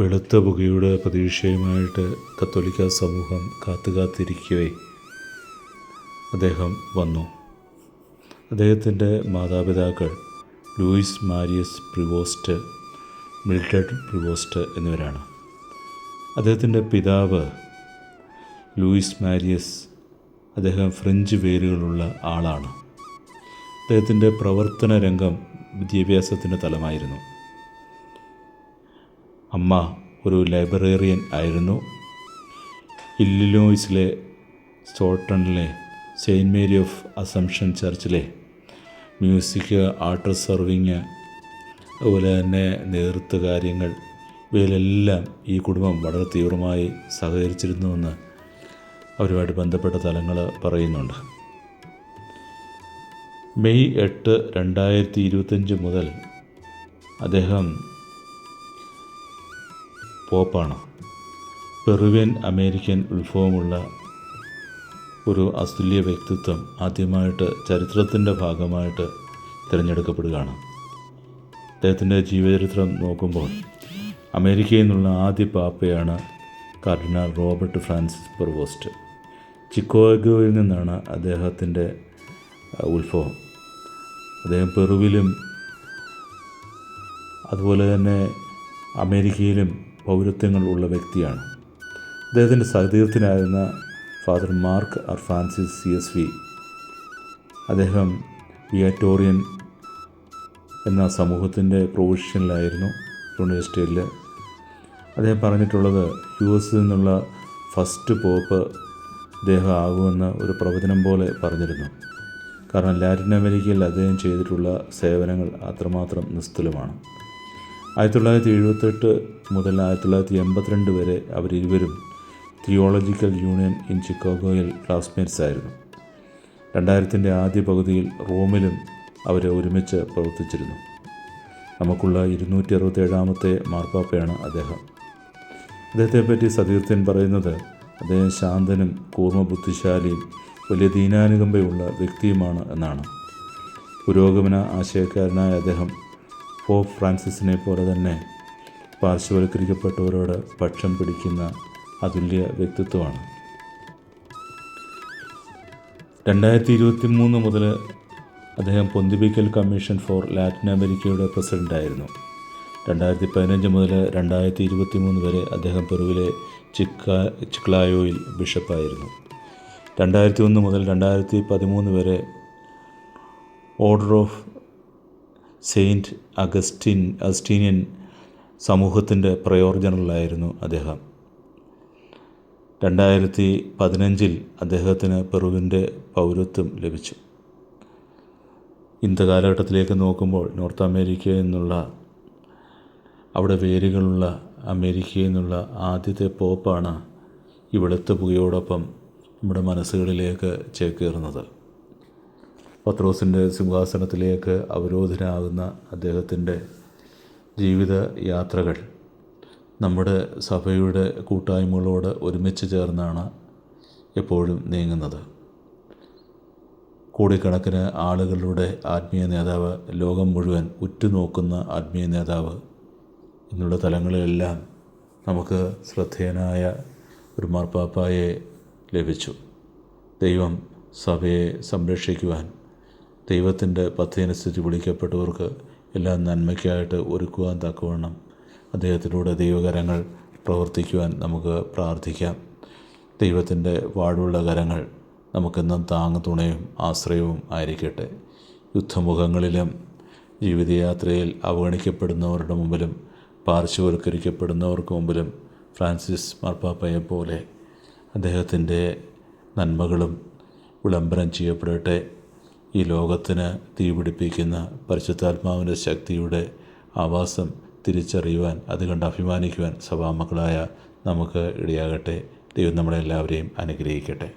വെളുത്ത പുകയുടെ പ്രതീക്ഷയുമായിട്ട് കത്തോലിക്ക സമൂഹം കാത്തുകാത്തിരിക്കവേ. അദ്ദേഹം വന്നു. അദ്ദേഹത്തിന്റെ മാതാപിതാക്കൾ Louis Marius Prevost Mildred Prevost എന്നിവരാണ്. അദ്ദേഹത്തിന്റെ പിതാവ് ലൂയിസ് മാരിയസ് അദ്ദേഹം ഫ്രഞ്ച് വേരുകളുള്ള ആളാണ്. അദ്ദേഹത്തിന്റെ പ്രവർത്തന രംഗം വിദ്യാഭ്യാസത്തിന്റെ തലമായിരുന്നു. അമ്മ ഒരു ലൈബ്രറിയൻ ആയിരുന്നു. ഇല്ലിനോയ്സിലെ സ്റ്റോട്ടണിലെ സെയിന്റ് മേരി ഓഫ് അസംഷൻ ചർച്ചിലെ മ്യൂസിക് ആർട്ട് സെർവിങ് അതുപോലെ തന്നെ നേതൃത്വ കാര്യങ്ങൾ ഇവയിലെല്ലാം ഈ കുടുംബം വളരെ തീവ്രമായി സഹകരിച്ചിരുന്നുവെന്ന് അവരുമായിട്ട് ബന്ധപ്പെട്ട തലങ്ങൾ പറയുന്നുണ്ട്. മെയ് എട്ട് രണ്ടായിരത്തി ഇരുപത്തഞ്ച് മുതൽ അദ്ദേഹം പോപ്പാണ്. പെറുവിയൻ അമേരിക്കൻ ഉത്ഭവമുള്ള ഒരു അതുല്യ വ്യക്തിത്വം ആദ്യമായിട്ട് ചരിത്രത്തിന്റെ ഭാഗമായിട്ട് തിരഞ്ഞെടുക്കപ്പെടുകയാണ്. അദ്ദേഹത്തിന്റെ ജീവചരിത്രം നോക്കുമ്പോൾ അമേരിക്കയിൽ നിന്നുള്ള ആദ്യ പാപ്പയാണ് കാർഡിനൽ റോബർട്ട് ഫ്രാൻസിസ് പെർവോസ്റ്റ് ചിക്കോഗോയിൽ നിന്നാണ് അദ്ദേഹത്തിന്റെ ഉത്ഭവം. അദ്ദേഹം പെറുവിലും അതുപോലെ തന്നെ അമേരിക്കയിലും പൗരത്വങ്ങൾ ഉള്ള വ്യക്തിയാണ്. അദ്ദേഹത്തിന്റെ സഹതീർത്ഥനായിരുന്ന father Mark R Francis C S V. അദ്ദേഹം വിയാറ്റോറിയൻ എന്ന സമൂഹത്തിന്റെ പ്രൊവിഷനിലായിരുന്നു യൂണിവേഴ്സിറ്റിയിൽ അദ്ദേഹം പറഞ്ഞിട്ടുള്ളത് യു എസിൽ നിന്നുള്ള ഫസ്റ്റ് പോപ്പ് അദ്ദേഹം ആകുമെന്ന് ഒരു പ്രവചനം പോലെ പറഞ്ഞിരുന്നു. കാരണം ലാറ്റിൻ അമേരിക്കയിൽ അദ്ദേഹം ചെയ്തിട്ടുള്ള സേവനങ്ങൾ അത്രമാത്രം നിസ്തുലമാണ്. ആയിരത്തി തൊള്ളായിരത്തി എഴുപത്തെട്ട് മുതൽ ആയിരത്തി തൊള്ളായിരത്തി എൺപത്തിരണ്ട് വരെ അവരിരുവരും തിയോളജിക്കൽ യൂണിയൻ ഇൻ ചിക്കാഗോയിൽ ക്ലാസ്മേറ്റ്സ് ആയിരുന്നു. രണ്ടായിരത്തിന്റെ ആദ്യ പകുതിയിൽ റോമിലും അവർ ഒരുമിച്ച് പ്രവർത്തിച്ചിരുന്നു. നമുക്കുള്ള ഇരുന്നൂറ്റി അറുപത്തേഴാമത്തെ മാർപ്പാപ്പയാണ് അദ്ദേഹം. അദ്ദേഹത്തെപ്പറ്റി സതീർത്ഥ്യൻ പറയുന്നത് അദ്ദേഹം ശാന്തനും കൂർമ്മ ബുദ്ധിശാലിയും വലിയ ദീനാനുകമ്പയുള്ള വ്യക്തിയുമാണ് എന്നാണ്. പുരോഗമന ആശയക്കാരനായ അദ്ദേഹം പോപ്പ് ഫ്രാൻസിസിനെ പോലെ തന്നെ പാർശ്വവൽക്കരിക്കപ്പെട്ടവരോട് പക്ഷം പിടിക്കുന്ന അതുല്യ വ്യക്തിത്വമാണ്. രണ്ടായിരത്തി ഇരുപത്തി മൂന്ന് മുതൽ അദ്ദേഹം പൊന്തിപ്പിക്കൽ കമ്മീഷൻ ഫോർ ലാറ്റിൻ അമേരിക്കയുടെ പ്രസിഡന്റായിരുന്നു രണ്ടായിരത്തി പതിനഞ്ച് മുതൽ രണ്ടായിരത്തി ഇരുപത്തി മൂന്ന് വരെ അദ്ദേഹം പെറുവിലെ ചിക്ക ചിക്ലായോയിൽ ബിഷപ്പായിരുന്നു. രണ്ടായിരത്തി ഒന്ന് മുതൽ രണ്ടായിരത്തി പതിമൂന്ന് വരെ order of Saint Augustine Augustinian സമൂഹത്തിന്റെ പ്രയോർ ജനറലായിരുന്നു അദ്ദേഹം. രണ്ടായിരത്തി പതിനഞ്ചിൽ അദ്ദേഹത്തിന് പെറുവിന്റെ പൗരത്വം ലഭിച്ചു. ഇന്നത്തെ കാലഘട്ടത്തിലേക്ക് നോക്കുമ്പോൾ നോർത്ത് അമേരിക്കയിൽ നിന്നുള്ള അവിടെ വേരുകളുള്ള അമേരിക്കയിൽ നിന്നുള്ള ആദ്യത്തെ പോപ്പാണ് ഈ വെളുത്ത പുകയോടൊപ്പം നമ്മുടെ മനസ്സുകളിലേക്ക് ചേക്കേറുന്നത്. പത്രോസിന്റെ സിംഹാസനത്തിലേക്ക് അവരോധനാകുന്ന അദ്ദേഹത്തിന്റെ ജീവിത യാത്രകൾ. നമ്മുടെ സഭയുടെ കൂട്ടായ്മകളോട് ഒരുമിച്ച് ചേർന്നാണ് എപ്പോഴും നീങ്ങുന്നത്. കോടിക്കണക്കിന് ആളുകളുടെ ആത്മീയ നേതാവ് ലോകം മുഴുവൻ ഉറ്റുനോക്കുന്ന ആത്മീയ നേതാവ് എന്നുള്ള തലങ്ങളിലെല്ലാം നമുക്ക് ശ്രദ്ധേയനായ ഒരു മാർപ്പാപ്പായെ ലഭിച്ചു. ദൈവം സഭയെ സംരക്ഷിക്കുവാൻ ദൈവത്തിന്റെ പദ്ധതിയനുസരിച്ച് വിളിക്കപ്പെട്ടവർക്ക് എല്ലാം നന്മയ്ക്കായിട്ട് ഒരുക്കുവാൻ തക്കവണ്ണം അദ്ദേഹത്തിലൂടെ ദൈവകരങ്ങൾ പ്രവർത്തിക്കുവാൻ നമുക്ക് പ്രാർത്ഥിക്കാം. ദൈവത്തിന്റെ വാടുള്ള കരങ്ങൾ നമുക്കെന്നും താങ്ങ് തുണയും ആശ്രയവും ആയിരിക്കട്ടെ. യുദ്ധമുഖങ്ങളിലും ജീവിതയാത്രയിൽ അവഗണിക്കപ്പെടുന്നവരുടെ മുമ്പിലും പാർശ്വവൽക്കരിക്കപ്പെടുന്നവർക്ക് മുമ്പിലും ഫ്രാൻസിസ് മാർപ്പാപ്പയെ പോലെ അദ്ദേഹത്തിന്റെ നന്മകളും വിളംബരം ചെയ്യപ്പെടട്ടെ. ഈ ലോകത്തിന് തീപിടിപ്പിക്കുന്ന പരിശുദ്ധാത്മാവിന്റെ ശക്തിയുടെ ആവാസം തിരിച്ചറിയുവാൻ അത് കണ്ട് അഭിമാനിക്കുവാൻ സഭാമക്കളായ നമുക്ക് ഇടയാകട്ടെ. ദൈവം നമ്മളെല്ലാവരെയും അനുഗ്രഹിക്കട്ടെ.